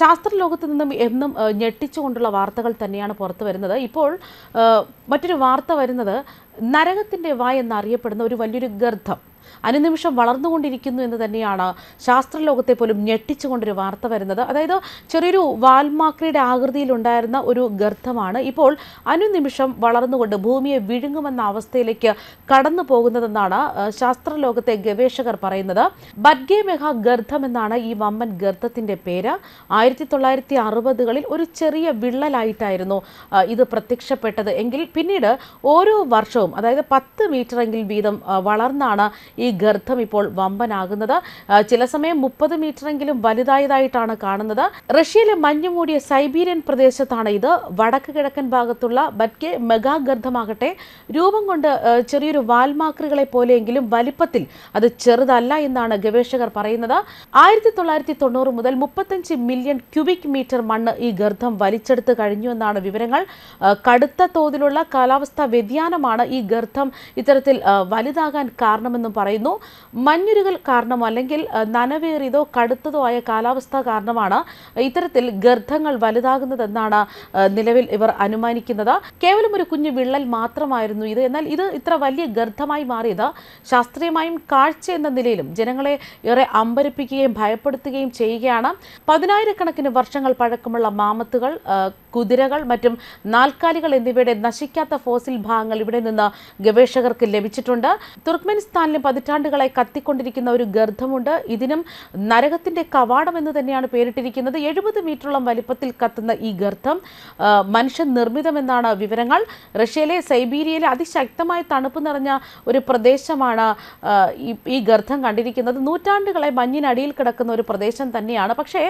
ശാസ്ത്രലോകത്ത് നിന്നും എന്നും ഞെട്ടിച്ചുകൊണ്ടുള്ള വാർത്തകൾ തന്നെയാണ് പുറത്തു വരുന്നത്. ഇപ്പോൾ മറ്റൊരു വാർത്ത വരുന്നത് നരകത്തിന്റെ വായ എന്നറിയപ്പെടുന്ന ഒരു വലിയൊരു ഗർഭം. അനുനിമിഷം വളർന്നുകൊണ്ടിരിക്കുന്നു എന്ന് തന്നെയാണ് ശാസ്ത്രലോകത്തെ പോലും ഞെട്ടിച്ചുകൊണ്ടൊരു വാർത്ത വരുന്നത്. അതായത് ചെറിയൊരു വാൽമാക്രിയുടെ ആകൃതിയിലുണ്ടായിരുന്ന ഒരു ഗർത്തമാണ് ഇപ്പോൾ അനുനിമിഷം വളർന്നുകൊണ്ട് ഭൂമിയെ വിഴുങ്ങുമെന്ന അവസ്ഥയിലേക്ക് കടന്നു പോകുന്നതെന്നാണ് ശാസ്ത്രലോകത്തെ ഗവേഷകർ പറയുന്നത്. ബഡ്ഗെ മെഹ ഗർത്തം എന്നാണ് ഈ വമ്മൻ ഗർത്തത്തിന്റെ പേര്. ആയിരത്തി തൊള്ളായിരത്തി അറുപതുകളിൽ ഒരു ചെറിയ വിള്ളലായിട്ടായിരുന്നു ഇത് പ്രത്യക്ഷപ്പെട്ടത്. എങ്കിൽ പിന്നീട് ഓരോ വർഷവും അതായത് പത്ത് മീറ്ററെങ്കിൽ വീതം വളർന്നാണ് ഈ ഗർത്തം ഇപ്പോൾ വമ്പനാകുന്നത്. ചില സമയം മുപ്പത് മീറ്ററെങ്കിലും വലുതായതായിട്ടാണ് കാണുന്നത്. റഷ്യയിലെ മഞ്ഞു മൂടിയ സൈബീരിയൻ പ്രദേശത്താണ് ഇത്. വടക്ക് കിഴക്കൻ ഭാഗത്തുള്ള ബറ്റ്കെ മെഗാ ഗർത്തമാകട്ടെ രൂപം കൊണ്ട് ചെറിയൊരു വാൽമാക്രികളെ പോലെയെങ്കിലും വലിപ്പത്തിൽ അത് ചെറുതല്ല എന്നാണ് ഗവേഷകർ പറയുന്നത്. ആയിരത്തി തൊള്ളായിരത്തി തൊണ്ണൂറ് മുതൽ മുപ്പത്തഞ്ച് മില്യൺ ക്യൂബിക് മീറ്റർ മണ്ണ് ഈ ഗർഭം വലിച്ചെടുത്ത് കഴിഞ്ഞു എന്നാണ് വിവരങ്ങൾ. കടുത്ത തോതിലുള്ള കാലാവസ്ഥാ വ്യതിയാനമാണ് ഈ ഗർഭം ഇത്തരത്തിൽ വലുതാകാൻ കാരണമെന്നും പറയുന്നു. മഞ്ഞുരുകൽ കാരണം അല്ലെങ്കിൽ നനവേറിയതോ കടുത്തതോ ആയ കാലാവസ്ഥ കാരണമാണ് ഇത്തരത്തിൽ ഗർഭങ്ങൾ വലുതാകുന്നതെന്നാണ് നിലവിൽ ഇവർ അനുമാനിക്കുന്നത്. കേവലം ഒരു കുഞ്ഞു വിള്ളൽ മാത്രമായിരുന്നു ഇത്. എന്നാൽ ഇത് ഇത്ര വലിയ ഗർഭമായി മാറിയത് ശാസ്ത്രീയമായും കാഴ്ച എന്ന നിലയിലും ജനങ്ങളെ ഏറെ അമ്പരപ്പിക്കുകയും ഭയപ്പെടുത്തുകയും ചെയ്യുകയാണ്. പതിനായിരക്കണക്കിന് വർഷങ്ങൾ പഴക്കമുള്ള മാമത്തുകൾ കുതിരകൾ മറ്റും നാൽക്കാലികൾ എന്നിവയുടെ നശിക്കാത്ത ഫോസിൽ ഭാഗങ്ങൾ ഇവിടെ നിന്ന് ഗവേഷകർക്ക് ലഭിച്ചിട്ടുണ്ട്. തുർക്ക്മെനിസ്ഥാനിലും പതിറ്റാണ്ടുകളായി കത്തിക്കൊണ്ടിരിക്കുന്ന ഒരു ഗർഭമുണ്ട് ഇതിനും നരകത്തിന്റെ കവാടം എന്ന് തന്നെയാണ് പേരിട്ടിരിക്കുന്നത്. എഴുപത് മീറ്ററോളം വലിപ്പത്തിൽ കത്തുന്ന ഈ ഗർഭം മനുഷ്യ നിർമ്മിതമെന്നാണ് വിവരങ്ങൾ. റഷ്യയിലെ സൈബീരിയയിലെ അതിശക്തമായ തണുപ്പ് നിറഞ്ഞ ഒരു പ്രദേശമാണ് ഈ ഗർഭം കണ്ടിരിക്കുന്നത്. നൂറ്റാണ്ടുകളായി മഞ്ഞിനടിയിൽ കിടക്കുന്ന ഒരു പ്രദേശം തന്നെയാണ്. പക്ഷേ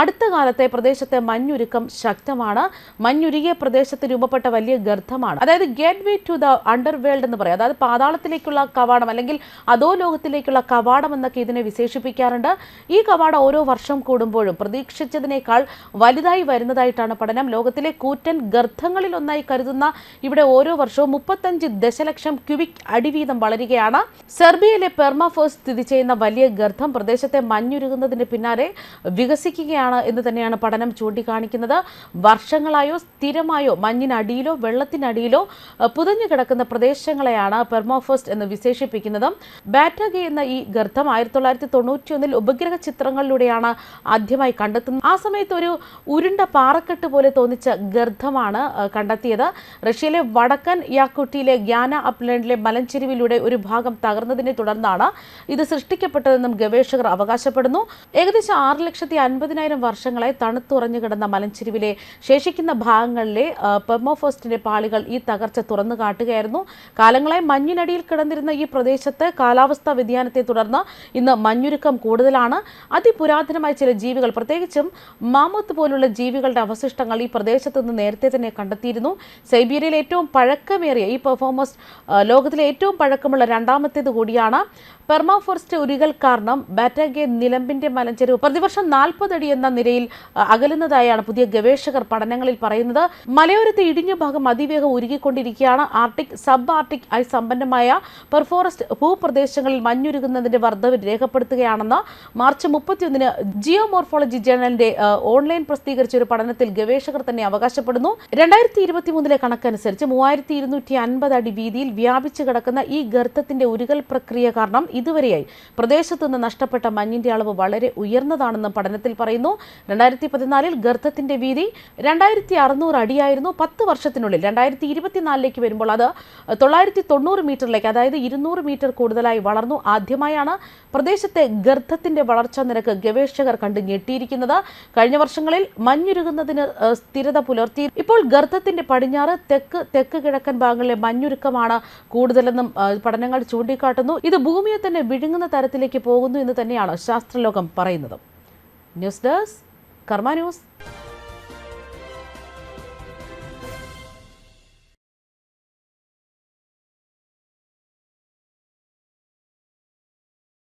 അടുത്ത കാലത്തെ പ്രദേശത്തെ മഞ്ഞുരുക്കം ശക്തമാണ്. മഞ്ഞുരുകിയ പ്രദേശത്ത് രൂപപ്പെട്ട വലിയ ഗർത്തമാണ്. അതായത് gateway to the underworld എന്ന് പറയാം. അതായത് പാതാളത്തിലേക്കുള്ള കവാടം അല്ലെങ്കിൽ അതോ ലോകത്തിലേക്കുള്ള കവാടം എന്നൊക്കെ ഇതിനെ വിശേഷിപ്പിക്കാറുണ്ട്. ഈ കവാടം ഓരോ വർഷം കൂടുമ്പോഴും പ്രതീക്ഷിച്ചതിനേക്കാൾ വലുതായി വരുന്നതായിട്ടാണ് പഠനം. ലോകത്തിലെ കൂറ്റൻ ഗർത്തങ്ങളിൽ ഒന്നായി കരുതുന്ന ഇവിടെ ഓരോ വർഷവും മുപ്പത്തഞ്ച് ദശലക്ഷം ക്യൂബിക് അടി വീതം വളരുകയാണ്. സെർബിയയിലെ പെർമാഫോസ് സ്ഥിതി ചെയ്യുന്ന വലിയ ഗർത്തം പ്രദേശത്തെ മഞ്ഞുരുകുന്നതിന് പിന്നാലെ വികസിക്കുകയാണ് എന്ന് തന്നെയാണ് പഠനം ചൂണ്ടിക്കാണിക്കുന്നത്. വർഷങ്ങളായോ സ്ഥിരമായോ മഞ്ഞിനടിയിലോ വെള്ളത്തിനടിയിലോ പുതഞ്ഞു കിടക്കുന്ന പ്രദേശങ്ങളെയാണ് പെർമോഫോസ്റ്റ് എന്ന് വിശേഷിപ്പിക്കുന്നത്. ബാറ്റഗെ എന്ന ഈ ഗർത്തം ആയിരത്തി തൊള്ളായിരത്തി തൊണ്ണൂറ്റിയൊന്നിൽ ഉപഗ്രഹ ചിത്രങ്ങളിലൂടെയാണ് ആദ്യമായി കണ്ടെത്തുന്നത്. ആ സമയത്ത് ഒരു ഉരുണ്ട പാറക്കെട്ട് പോലെ തോന്നിച്ച ഗർത്തമാണ് കണ്ടെത്തിയത്. റഷ്യയിലെ വടക്കൻ യാക്കുട്ടിയിലെ ഗ്യാന അപ്ലൻഡിലെ മലഞ്ചെരിവിലൂടെ ഒരു ഭാഗം തകർന്നതിനെ തുടർന്നാണ് ഇത് സൃഷ്ടിക്കപ്പെട്ടതെന്നും ഗവേഷകർ അവകാശപ്പെടുന്നു. ഏകദേശം ആറ് ലക്ഷത്തി അൻപതിനായിരം വർഷങ്ങളായി തണുത്തുറഞ്ഞു കിടന്ന മലഞ്ചെരിവിലെ ശേഷിക്കുന്ന ഭാഗങ്ങളിലെ പെർമോഫോസ്റ്റിന്റെ പാളികൾ ഈ തകർച്ച തുറന്നു കാട്ടുകയായിരുന്നു. കാലങ്ങളായി മഞ്ഞിനടിയിൽ കിടന്നിരുന്ന ഈ പ്രദേശത്ത് കാലാവസ്ഥാ വ്യതിയാനത്തെ തുടർന്ന് ഇന്ന് മഞ്ഞുരുക്കം കൂടുതലാണ്. അതിപുരാതനമായ ചില ജീവികൾ പ്രത്യേകിച്ചും മാമത്ത് പോലുള്ള ജീവികളുടെ അവശിഷ്ടങ്ങൾ ഈ പ്രദേശത്ത് നിന്ന് നേരത്തെ തന്നെ കണ്ടെത്തിയിരുന്നു. സൈബീരിയയിലെ ഏറ്റവും പഴക്കമേറിയ ഈ പെർഫോമസ് ലോകത്തിലെ ഏറ്റവും പഴക്കമുള്ള രണ്ടാമത്തേത് കൂടിയാണ് പെർമാഫോറസ്റ്റ് ഉരുകൽ കാരണം ബാറ്റാഗെ നിലമ്പിന്റെ മലഞ്ചെരുവ്. പ്രതിവർഷം നാൽപ്പതടി എന്ന നിരയിൽ അകലുന്നതായാണ് പുതിയ ഗവേഷകർ പഠനങ്ങളിൽ പറയുന്നത് മലയോരത്തെ ഇടിഞ്ഞ ഭാഗം അതിവേഗം ഉരുകിക്കൊണ്ടിരിക്കുകയാണ്. ആർട്ടിക് സബ് ആർട്ടിക് ആയി സമ്പന്നമായ പെർഫോറസ്റ്റ് ഭൂപ്രദേശങ്ങളിൽ മഞ്ഞുരുകുന്നതിന്റെ വർദ്ധവ് രേഖപ്പെടുത്തുകയാണെന്ന് മാർച്ച് മുപ്പത്തിയൊന്നിന് ജിയോമോർഫോളജി ജേണലിന്റെ ഓൺലൈൻ പ്രസിദ്ധീകരിച്ച ഒരു പഠനത്തിൽ ഗവേഷകർ തന്നെ അവകാശപ്പെടുന്നു. രണ്ടായിരത്തി ഇരുപത്തിമൂന്നിലെ കണക്കനുസരിച്ച് മൂവായിരത്തി ഇരുന്നൂറ്റി അൻപത് അടി വീതിയിൽ വ്യാപിച്ചു കിടക്കുന്ന ഈ ഗർത്തത്തിന്റെ ഉരുകൽ പ്രക്രിയ കാരണം ഇതുവരെയായി പ്രദേശത്തു നിന്ന് നഷ്ടപ്പെട്ട മഞ്ഞിന്റെ അളവ് വളരെ ഉയർന്നതാണെന്നും പഠനത്തിൽ പറയുന്നു. രണ്ടായിരത്തി പതിനാലിൽ ഗർത്തത്തിന്റെ വീതി രണ്ടായിരത്തി അറുന്നൂറ് അടിയായിരുന്നു പത്ത് വർഷത്തിനുള്ളിൽ. രണ്ടായിരത്തി ഇരുപത്തിനാലിലേക്ക് വരുമ്പോൾ അത് തൊള്ളായിരത്തി തൊണ്ണൂറ് മീറ്ററിലേക്ക് അതായത് ഇരുന്നൂറ് മീറ്റർ കൂടുതലായി വളർന്നു. ആദ്യമായാണ് പ്രദേശത്തെ ഗർത്തത്തിന്റെ വളർച്ചാ നിരക്ക് ഗവേഷകർ കണ്ട് ഞെട്ടിയിരിക്കുന്നത്. കഴിഞ്ഞ വർഷങ്ങളിൽ മഞ്ഞുരുകുന്നതിന് സ്ഥിരത പുലർത്തി. ഇപ്പോൾ ഗർത്തത്തിന്റെ പടിഞ്ഞാറ് തെക്ക് തെക്ക് കിഴക്കൻ ഭാഗങ്ങളിലെ മഞ്ഞുരുക്കമാണ് കൂടുതലെന്നും പഠനങ്ങൾ ചൂണ്ടിക്കാട്ടുന്നു. ഇത് ഭൂമിയെ തന്നെ വിഴുങ്ങുന്ന തരത്തിലേക്ക് പോകുന്നു എന്ന് തന്നെയാണ് ശാസ്ത്രലോകം പറയുന്നത്. News desk Karma news.